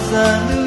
မာစံ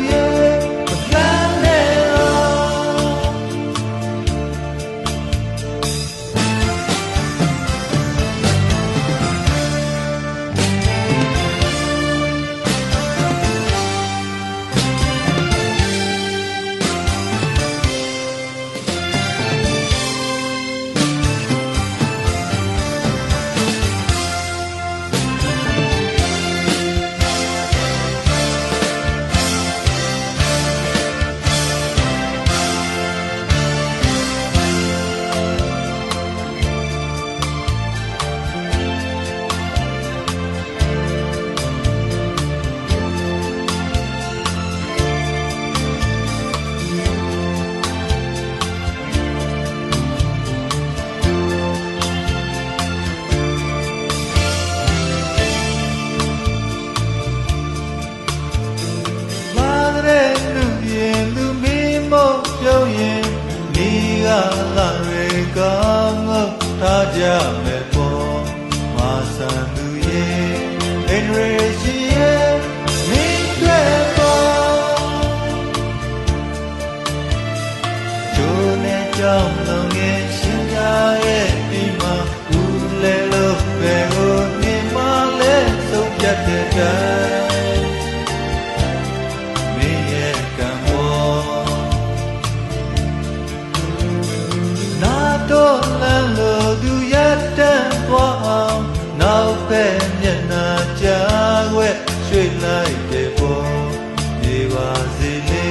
ပြုံးရင်ဒီကလာရေကောင်းငုတ်ထားကြမယ်ပေါ်မာစံသူရဲ့အင်ရေရှိရဲ့မင်းတွေပေါ်ကျိုးနဲ့ကြောင်း လန်းလို့သူရတန်သွားအောင်နောက်ပဲမျက်နှာကြာွယ်ရွှေ့လိုက်တဲ့ပေါ်နေပါစေလေ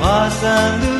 မာစံသူ